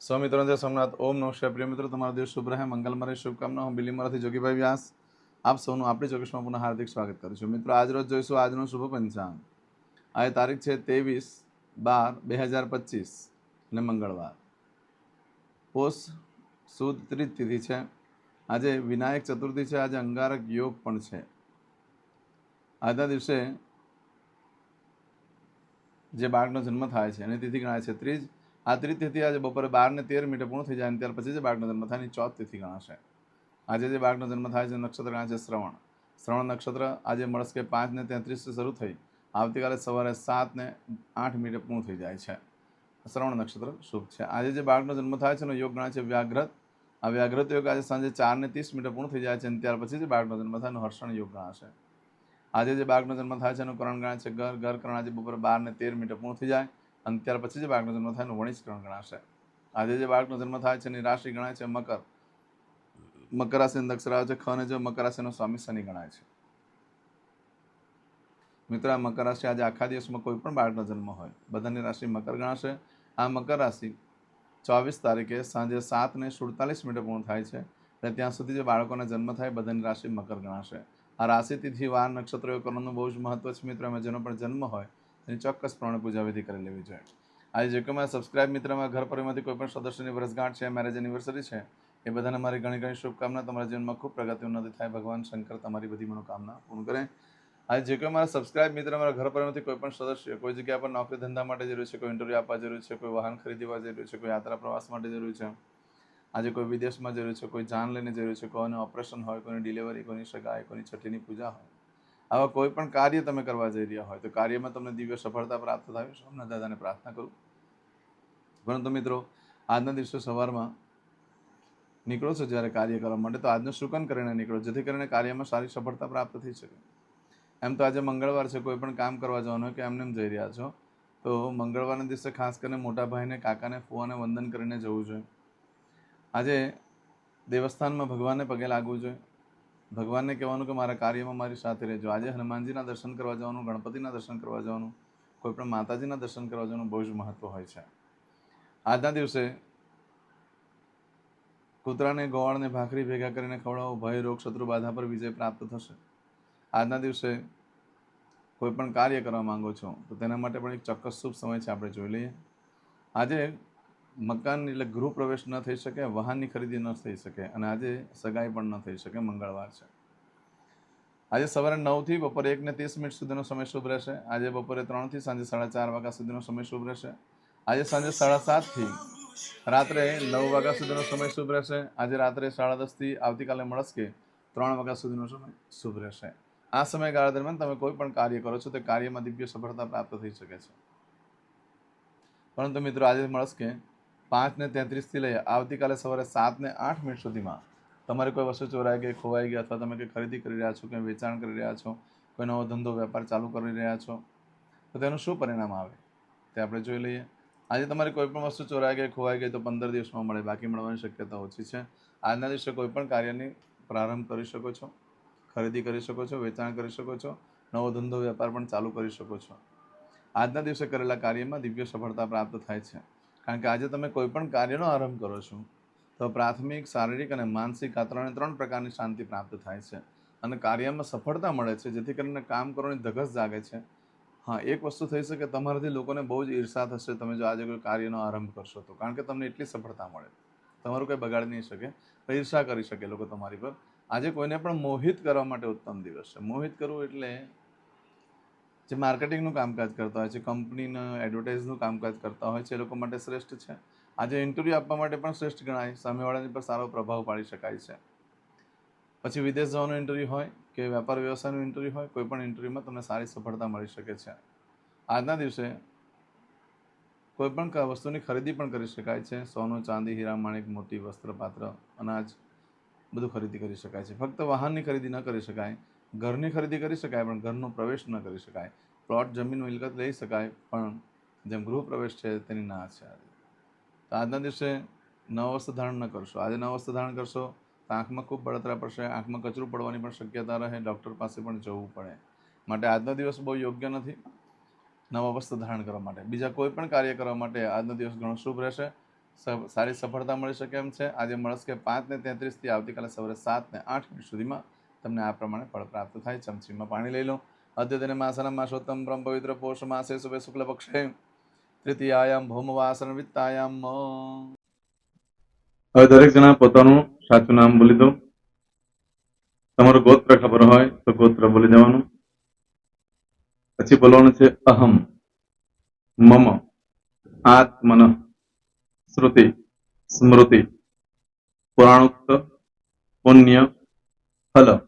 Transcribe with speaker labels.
Speaker 1: સો મિત્રો જય સોમનાથ, ઓમ નમસ્કાર પ્રિય મિત્રો, તમારો દિવસ શુભ રહે મંગલમય શુભકામના, હું બિલીમરાથી જોગીભાઈ વ્યાસ. આપ સૌનું આપણી ચોકસમાં પુનઃ હાર્દિક સ્વાગત કરું છું. મિત્રો, આજ રોજ જોઈશું આજનો શુભ પંચાંગ. આ તારીખ છે ત્રેવીસ બાર બે હજાર પચીસ અને મંગળવાર. પોષ સુદ ત્રીજ તિથિ છે. આજે વિનાયક ચતુર્થી છે, આજે અંગારક યોગ પણ છે. આજના દિવસે જે બાળકનો જન્મ થાય છે, એની તિથિ ગણાય છે ત્રીજ આ તિથિ આજે બપોરે બાર ને તેર મિનિટે પૂર્ણ થઈ જાય ત્યાર પછી જે બાળકનો જન્મ થાય એની ચોથ તિથિ ગણાશે. આજે જે બાળકનો જન્મ થાય છે નક્ષત્ર ગણાશે શ્રવણ. શ્રવણ નક્ષત્ર આજે મળસ્કે પાંચ ને તેત્રીસથી શરૂ થઈ, આવતીકાલે સવારે સાત ને આઠ મિનિટે પૂર્ણ થઈ જાય છે. શ્રવણ નક્ષત્ર શુભ છે. આજે જે બાળકનો જન્મ થાય છે, એનો યોગ ગણાય છે વ્યાઘ્રત. આ વ્યાઘ્રત યોગ આજે સાંજે ચાર ને ત્રીસ મિનિટે પૂર્ણ થઈ જાય છે અને ત્યાર પછી જે બાળકનો જન્મ થાય એનો હર્ષણ યોગ ગણાશે. આજે જે બાળકનો જન્મ થાય છે, એનું કરણ ગણાય છે. ઘર ઘર કરણ આજે બપોરે બાર ને તેર મિનિટે પૂર્ણ થઈ જાય. અને ત્યાર પછી જે બાળકનો જન્મ થાય એનું વણિષ્કરણ ગણાશે. આજે જે બાળકનો જન્મ થાય છે એની રાશિ ગણાય છે મકર. મકર રાશિની અક્ષર આવે છે ખ અને જે મકર રાશિનો સ્વામી શનિ ગણાય છે. મિત્રો, આ મકર રાશિ આજે આખા દિવસમાં કોઈ પણ બાળકનો જન્મ હોય, બધાની રાશિ મકર ગણાશે. આ મકર રાશિ ચોવીસ તારીખે સાંજે સાત ને સુડતાલીસ મિનિટે પૂર્ણ થાય છે અને ત્યાં સુધી જે બાળકોને જન્મ થાય બધાની રાશિ મકર ગણાશે. આ રાશિ તિથિ, વાર, નક્ષત્રો કરવાનું બહુ જ મહત્વ છે મિત્રો. એમાં જેનો પણ જન્મ હોય એની ચોક્કસ પ્રમાણે પૂજા વિધિ કરી લેવી જોઈએ. આજે જે કોઈ મારા સબસ્ક્રાઇબ મિત્રમાં ઘર પરિવારમાંથી કોઈ પણ સદસ્યની વર્ષગાંઠ છે મેરેજ એનિવર્સરી છે, એ બધાને મારી ઘણી ઘણી શુભકામના. તમારા જીવનમાં ખૂબ પ્રગતિ ઉન્નતિ થાય. ભગવાન શંકર તમારી બધી મનોકામના પૂર્ણ કરે. આજે જે કોઈ મારા સબસ્ક્રાઇબ મિત્ર મારા ઘર પરિવારમાંથી કોઈ પણ સદસ્ય, કોઈ જગ્યા પર નોકરી ધંધા માટે જરૂર છે, કોઈ ઇન્ટરવ્યૂ આપવા જરૂર છે, કોઈ વાહન ખરીદવા જરૂર છે, કોઈ યાત્રા પ્રવાસ માટે જરૂર છે, આજે કોઈ વિદેશમાં જરૂર છે, કોઈ જાન લઈને જરૂર છે, કોઈને ઓપરેશન હોય, કોઈની ડિલિવરી કોઈની સગાઈ, કોઈની છઠ્ઠીની પૂજા હોય. આવા કોઈ પણ કાર્ય તમે કરવા જઈ રહ્યા હોય, તો કાર્યમાં તમને દિવ્ય સફળતા પ્રાપ્ત થાય. સોમનાથ દાદાને પ્રાર્થના કરું. પરંતુ મિત્રો, આજના દિવસે સવારમાં નીકળો છો જ્યારે કાર્ય કરવા માટે, તો આજનું શુકન કરીને નીકળો, જેથી કરીને કાર્યમાં સારી સફળતા પ્રાપ્ત થઈ શકે. એમ તો આજે મંગળવાર છે, કોઈ પણ કામ કરવા જવાનું હોય કે એમને એમ જઈ રહ્યા છો, તો મંગળવારના દિવસે ખાસ કરીને મોટા ભાઈને, કાકાને, ફુવાને વંદન કરીને જવું જોઈએ. આજે દેવસ્થાનમાં ભગવાનને પગે લાગવું જોઈએ. ભગવાનને કહેવાનું કે મારા કાર્યમાં મારી સાથે રહેજો. આજે હનુમાનજીના દર્શન કરવા જવાનું, ગણપતિના દર્શન કરવા જવાનું, કોઈ પણ માતાજીના દર્શન કરવા જવાનું બહુ જ મહત્વ હોય છે. આજના દિવસે કૂતરાને, ગોવાળને, ભાખરી ભેગા કરીને ખવડાવો, ભય, રોગ, શત્રુ બાધા પર વિજય પ્રાપ્ત થશે. આજના દિવસે કોઈ પણ કાર્ય કરવા માંગો છો, તો તેના માટે પણ એક ચોક્કસ શુભ સમય છે, આપણે જોઈ લઈએ. આજે મકાન એટલે ગૃહ પ્રવેશ ન થઈ શકે, વાહનની ખરીદી ન થઈ શકે અને આજે સગાઈ પણ ન થઈ શકે, મંગળવાર છે. આજે સવારે નવથી બપોરે એકને ત્રીસ મિનિટ સુધીનો સમય શુભ રહેશે. આજે બપોરે ત્રણથી સાંજે સાડા ચાર વાગ્યા સુધીનો સમય શુભ રહેશે. આજે સાંજે સાડા સાતથી રાત્રે નવ વાગ્યા સુધીનો સમય શુભ રહેશે. આજે રાત્રે સાડા દસથી આવતીકાલે મળસ્કે ત્રણ વાગ્યા સુધીનો સમય શુભ રહેશે. આ સમયગાળા દરમિયાન તમે કોઈ પણ કાર્ય કરો છો, તે કાર્યમાં દિવ્ય સફળતા પ્રાપ્ત થઈ શકે છે. પરંતુ મિત્રો, આજે મળસ્કે પાંચ ને તેત્રીસથી લઈ આવતીકાલે સવારે સાતને આઠ મિનિટ સુધીમાં તમારી કોઈ વસ્તુ ચોરાઈ ગઈ, ખોવાઈ ગઈ અથવા તમે કંઈ ખરીદી કરી રહ્યા છો, કંઈ વેચાણ કરી રહ્યા છો કોઈ નવો ધંધો, વેપાર ચાલુ કરી રહ્યા છો, તો તેનું શું પરિણામ આવે? તે આપણે જોઈ લઈએ. આજે તમારી કોઈ પણ વસ્તુ ચોરાઈ ગઈ, ખોવાઈ ગઈ તો પંદર દિવસમાં મળે. બાકી મળવાની શક્યતા ઓછી છે. આજના દિવસે કોઈ પણ કાર્યની પ્રારંભ કરી શકો છો, ખરીદી કરી શકો છો, વેચાણ કરી શકો છો, નવો ધંધો, વેપાર પણ ચાલુ કરી શકો છો. આજના દિવસે કરેલા કાર્યમાં દિવ્ય સફળતા પ્રાપ્ત થાય છે. કારણ કે આજે તમે કોઈ પણ કાર્યનો આરંભ કરો છો, તો પ્રાથમિક, શારીરિક અને માનસિક આ ત્રણે ત્રણ પ્રકારની શાંતિ પ્રાપ્ત થાય છે. અને કાર્યમાં સફળતા મળે છે, જેથી કરીને કામ કરવાની ધગસ જાગે છે. હા, એક વસ્તુ થઈ શકે, તમારાથી લોકોને બહુ જ ઈર્ષા થશે, તમે જો આજે કોઈ કાર્યનો આરંભ કરશો તો. કારણ કે તમને એટલી સફળતા મળે. તમારું કંઈ બગાડી નહીં શકે. ઈર્ષા કરી શકે લોકો તમારી પર. આજે કોઈને પણ મોહિત કરવા માટે ઉત્તમ દિવસ છે. મોહિત કરવું એટલે જે માર્કેટિંગનું કામકાજ કરતા હોય છે, કંપનીનું એડવર્ટાઇઝનું કામકાજ કરતા હોય છે, એ લોકો માટે શ્રેષ્ઠ છે. આજે ઇન્ટરવ્યૂ આપવા માટે પણ શ્રેષ્ઠ ગણાય, સામેવાળાની પર સારો પ્રભાવ પાડી શકાય છે. પછી વિદેશ જવાનું ઇન્ટરવ્યૂ હોય કે વેપાર વ્યવસાયનું ઇન્ટરવ્યૂ હોય, કોઈ પણ ઇન્ટરવ્યૂમાં તમને સારી સફળતા મળી શકે છે. આજના દિવસે કોઈ પણ વસ્તુની ખરીદી પણ કરી શકાય છે. સોનું, ચાંદી, હીરા, માણિક મોટી વસ્ત્ર, પાત્ર, અનાજ, બધું ખરીદી કરી શકાય છે. ફક્ત વાહનની ખરીદી ન કરી શકાય. ઘરની ખરીદી કરી શકાય, પણ ઘરનો પ્રવેશ ન કરી શકાય. પ્લોટ જમીન મિલકત લઈ શકાય, પણ જેમ ગૃહ પ્રવેશ છે તેની ના છે આજે. તો આજના દિવસે નવ વસ્ત્ર ધારણ ન કરશો. આજે નવ વસ્ત્ર ધારણ કરશો તો આંખમાં ખૂબ બળતરા પડશે, આંખમાં કચરું પડવાની પણ શક્યતા રહે, ડૉક્ટર પાસે પણ જવું પડે. માટે આજનો દિવસ બહુ યોગ્ય નથી. નવા વસ્ત્ર ધારણ કરવા માટે. બીજા કોઈ પણ કાર્ય કરવા માટે આજનો દિવસ ઘણો શુભ રહેશે. સારી સફળતા મળી શકે એમ છે. આજે મળસ્કે પાંચ ને તેત્રીસથી આવતીકાલે સવારે સાતને આઠ મિનિટ સુધીમાં તમને આ પ્રમાણે ફળ પ્રાપ્ત થાય. ચમચીમાં પાણી લઈ લો. અદ્યતને માસના માસોત્તમ બ્રહ્મ પવિત્ર પોષ માસે શુભે શુક્લ પક્ષે. તૃતીયાયામ ભૌમવાસન વિત્તાયામ. હવે દરેક જણા પોતાનું સાચું નામ બોલી દો. તમારું ગોત્ર ખબર હોય તો ગોત્ર બોલી દેવાનું. પછી બોલવાનું છે અહમ, મમ, આત્મન, શ્રુતિ, સ્મૃતિ, પુરાણોક્ત, પુણ્ય, ફલ.